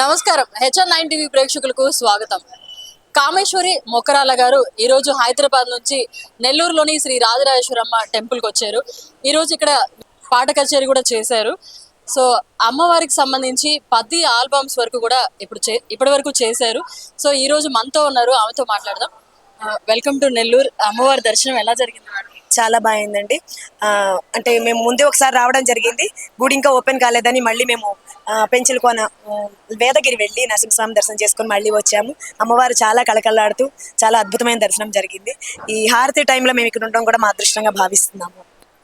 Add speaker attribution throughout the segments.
Speaker 1: నమస్కారం. HN nine TV ప్రేక్షకులకు స్వాగతం. కామేశ్వరి మొకరాల గారు ఈ రోజు హైదరాబాద్ నుంచి నెల్లూరులోని శ్రీ రాజరాజేశ్వరమ్మ టెంపుల్కి వచ్చారు. ఈ రోజు ఇక్కడ పాట కచేరీ కూడా చేశారు. సో అమ్మవారికి సంబంధించి పది ఆల్బమ్స్ వరకు కూడా ఇప్పుడు చే ఇప్పటి వరకు చేశారు. సో ఈ రోజు మనతో ఉన్నారు ఆమెతో మాట్లాడదాం. Welcome to Nellore. అమ్మవారి దర్శనం ఎలా జరిగింది? మేడం
Speaker 2: చాలా బాగుందండి. అంటే మేము ముందే ఒకసారి రావడం జరిగింది. గుడి ఇంకా ఓపెన్ కాలేదని మళ్ళీ మేము ఆ, పెంచులకోన వేదగిరి వెళ్ళి నరసింహస్వామి దర్శనం చేసుకొని మళ్ళీ వచ్చాము. అమ్మవారు చాలా కళకళలాడుతూ చాలా అద్భుతమైన దర్శనం జరిగింది. ఈ హారతి టైంలో మేము ఇక్కడ ఉండడం కూడా మా అదృష్టంగా భావిస్తున్నాము.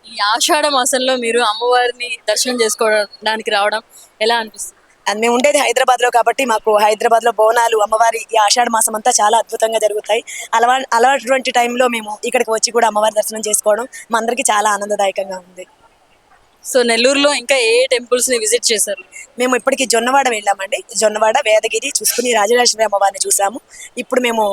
Speaker 1: ఈ ఆషాఢ మాసంలో మీరు అమ్మవారిని దర్శనం చేసుకోవడానికి రావడం ఎలా అనిపిస్తుంది?
Speaker 2: అది మేము ఉండేది హైదరాబాద్లో కాబట్టి మాకు హైదరాబాద్లో బోనాలు అమ్మవారి ఈ ఆషాఢ మాసం అంతా చాలా అద్భుతంగా జరుగుతాయి. అలవా అలాంటి టైంలో మేము ఇక్కడికి వచ్చి కూడా అమ్మవారి దర్శనం చేసుకోవడం మా అందరికీ చాలా ఆనందదాయకంగా ఉంది.
Speaker 1: సో నెల్లూరులో ఇంకా ఏ టెంపుల్స్ని విజిట్ చేశారు?
Speaker 2: మేము ఇప్పటికి జొన్నవాడ వెళ్ళామండి. జొన్నవాడ వేదగిరి చూసుకుని రాజరాజేశ్వరి అమ్మవారిని చూసాము. ఇప్పుడు మేము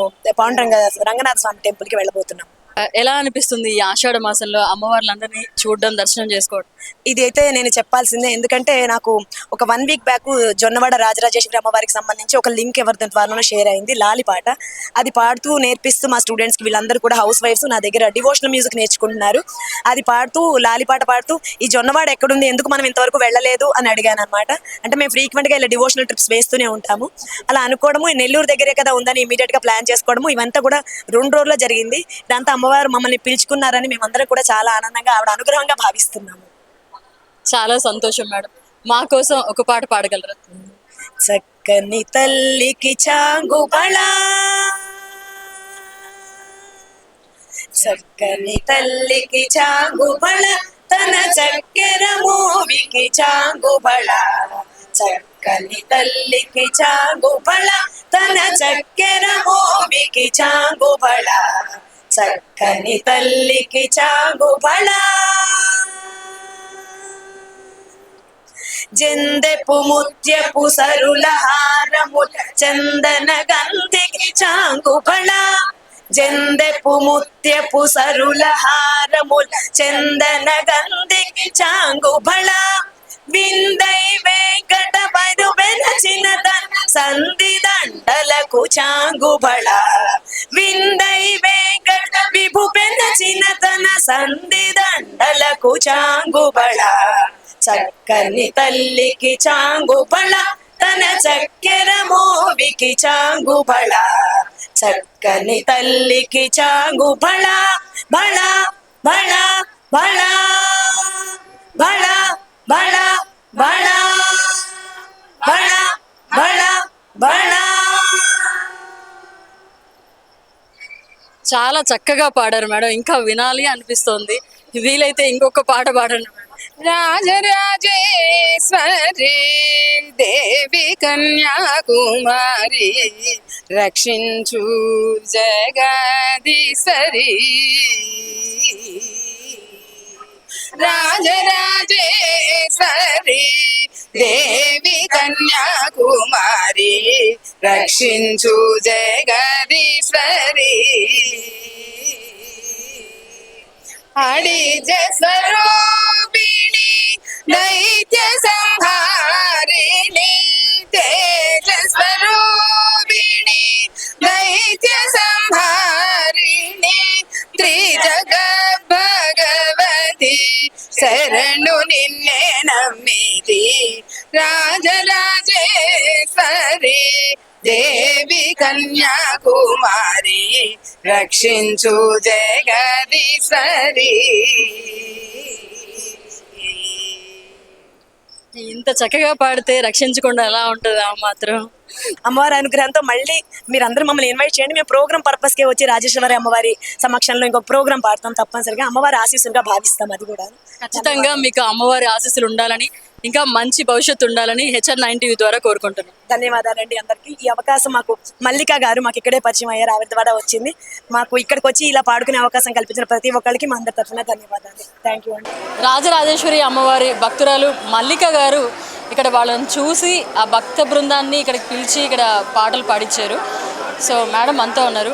Speaker 2: పాండురంగ రంగనాథ స్వామి టెంపుల్కి వెళ్ళబోతున్నాం.
Speaker 1: ఎలా అనిపిస్తుంది ఈ ఆషాఢ మాసంలో అమ్మవార్లందరినీ చూడడం దర్శనం చేసుకోవడం?
Speaker 2: ఇది అయితే నేను చెప్పాల్సిందే. ఎందుకంటే నాకు ఒక one week back Jonnawada Rajarajeshwari అమ్మవారికి సంబంధించి ఒక లింక్ ఎవరి ద్వారానో షేర్ అయింది. లాలి పాట. అది పాడుతూ నేర్పిస్తూ మా స్టూడెంట్స్కి వీళ్ళందరూ కూడా హౌస్ వైఫ్స్ నా దగ్గర డివోషనల్ మ్యూజిక్ నేర్చుకుంటున్నారు. అది పాడుతూ లాలి పాట పాడుతూ ఈ జొన్నవాడ ఎక్కడుంది? ఎందుకు మనం ఇంతవరకు వెళ్ళలేదు? అని అడిగాను అనమాట అంటే మేము ఫ్రీక్వెంట్గా ఇలా డివోషనల్ ట్రిప్స్ వేస్తూనే ఉంటాము. అలా అనుకోవడము నెల్లూరు దగ్గరే కదా ఉందని ఇమీడియట్గా ప్లాన్ చేసుకోవడము ఇవంతా కూడా రెండు రోజుల్లో జరిగింది. దాంతో అమ్మవారు మమ్మల్ని పిలుచుకున్నారని మేమందరం కూడా చాలా ఆనందంగా ఆవిడ అనుగ్రహంగా భావిస్తున్నాము.
Speaker 1: చాలా సంతోషం మేడం. మా కోసం ఒక పాట పాడగలరా?
Speaker 2: చక్కని తల్లికి చాంగు చక్కని తల్లికి చాంగు తన చక్కెర మోవికి చాంగు చక్కని తల్లికి చాంగు తన చక్కెర మోవికి చాంగు చక్కని తల్లికి చాగు బళ. జెందెపు ముత్యపు సరుల హారముల చందన గంధికి చాంగుబళ జెందెపు ముత్యపు సరుల హారముల చందన గంధికి చాంగుబళ విందై వెంకట పరు వెలచిన సంధి దండలకు చాంగు బళ. సంధి దండలకు చాంగుబళ. చక్కని తల్లికి చాంగుబళ తన చక్కెర మోవికి చాంగుబళ. చక్కని తల్లికి చాంగుబళ బళ బళ బళ బళ బళ బళ బళ బళ
Speaker 1: చాలా చక్కగా పాడారు మేడం. ఇంకా వినాలి అనిపిస్తోంది. వీలైతే ఇంకొక పాట పాడండి మేడం.
Speaker 3: రాజరాజేశ్వరి దేవి కన్యాకుమారి రక్షించు జగదీశ్వరి రాజరాజేశ్వరి దేవి కన్యాకుమారి రక్షించు జగదీశ్వరి అడిజ స్వరూపిణి దైత్య సంహారిణి తేజ స్వరూపిణి దైత్య సంహారిణి త్రిజగ కన్యాకుమారి రక్షించు జగదీశ్వరి.
Speaker 1: ఇంత చక్కగా పాడితే రక్షించకుండా ఎలా ఉంటుంది ఆ మాత్రం.
Speaker 2: అమ్మవారి అనుగ్రహంతో మళ్ళీ మీరందరూ మమ్మల్ని ఇన్వైట్ చేయండి. మేము ప్రోగ్రామ్ పర్పస్ కే వచ్చి రాజేశ్వరి అమ్మవారి సమక్షంలో ఇంకొక ప్రోగ్రామ్ పాడతాం తప్పనిసరిగా. అమ్మవారి ఆశీస్సులుగా భావిస్తాం అది కూడా
Speaker 1: ఖచ్చితంగా మీకు అమ్మవారి ఆశీస్సులు ఉండాలని ఇంకా మంచి భవిష్యత్తు ఉండాలని హెచ్ఆర్ నైన్ టీవీ ద్వారా కోరుకుంటున్నాను
Speaker 2: ధన్యవాదాలండి అందరికీ. ఈ అవకాశం మాకు మల్లిక గారు మాకు ఇక్కడే పరిచయం అయ్యారు ఆవిడ ద్వారా వచ్చింది. మాకు ఇక్కడికి వచ్చి ఇలా పాడుకునే అవకాశం కల్పించిన ప్రతి ఒక్కరికి మా అందరి తరఫున ధన్యవాదాలు. థ్యాంక్ యూ అండి.
Speaker 1: రాజరాజేశ్వరి అమ్మవారి భక్తురాలు మల్లిక గారు ఇక్కడ వాళ్ళని చూసి ఆ భక్త బృందాన్ని ఇక్కడికి పిలిచి ఇక్కడ పాటలు పాడించారు సో మేడం అంతా ఉన్నారు.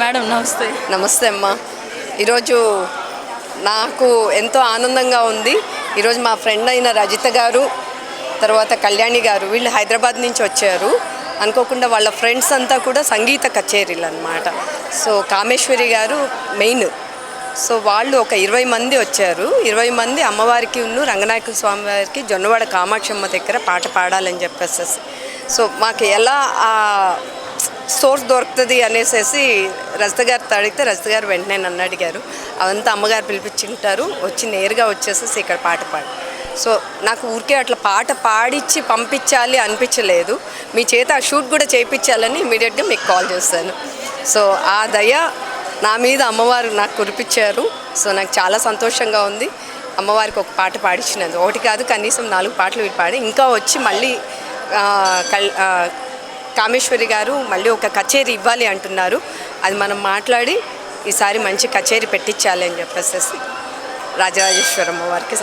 Speaker 1: మేడం నమస్తే.
Speaker 4: నమస్తే అమ్మా. ఈరోజు నాకు ఎంతో ఆనందంగా ఉంది. ఈరోజు మా ఫ్రెండ్ అయిన రజిత గారు తర్వాత కళ్యాణి గారు వీళ్ళు హైదరాబాద్ నుంచి వచ్చారు. అనుకోకుండా వాళ్ళ ఫ్రెండ్స్ అంతా కూడా సంగీత కచేరీలు అనమాట సో కామేశ్వరి గారు మెయిన్. సో వాళ్ళు ఒక ఇరవై మంది వచ్చారు. ఇరవై మంది అమ్మవారికి ఉన్ను రంగనాయక స్వామి వారికి జొన్నవాడ కామాక్షమ్మ దగ్గర పాట పాడాలని చెప్పేసి సో మాకు ఎలా సోర్స్ దొరుకుతుంది అనేసి రజిత గారితో అడిగితే రజిత గారు వెంటనే నన్ను అడిగారు. అవంతా అమ్మగారు పిలిపించుంటారు. వచ్చి నేరుగా వచ్చేసేసి ఇక్కడ పాట పాడు. సో నాకు ఊరికే అట్లా పాట పాడిచ్చి పంపించాలి అనిపించలేదు. మీ చేత ఆ షూట్ కూడా చేయించాలని ఇమీడియట్గా మీకు కాల్ చేశాను. సో ఆ దయ నా మీద అమ్మవారు నాకు కురిపించారు. సో నాకు చాలా సంతోషంగా ఉంది. అమ్మవారికి ఒక పాట పాడించినది ఒకటి కాదు కనీసం నాలుగు పాటలు వీటి పాడి ఇంకా వచ్చి మళ్ళీ కల్- కామేశ్వరి గారు మళ్ళీ ఒక కచేరీ ఇవ్వాలి అంటున్నారు. అది మనం మాట్లాడి ఈసారి మంచి కచేరీ పెట్టించాలి అని చెప్పేసి రాజరాజేశ్వరమ్మ వారికి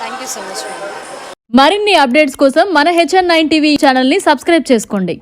Speaker 1: థ్యాంక్ యూ సో మచ్
Speaker 5: మరిన్ని అప్డేట్స్ కోసం మన హెచ్ఎన్ నైన్ టీవీ ఛానల్ని సబ్స్క్రైబ్ చేసుకోండి.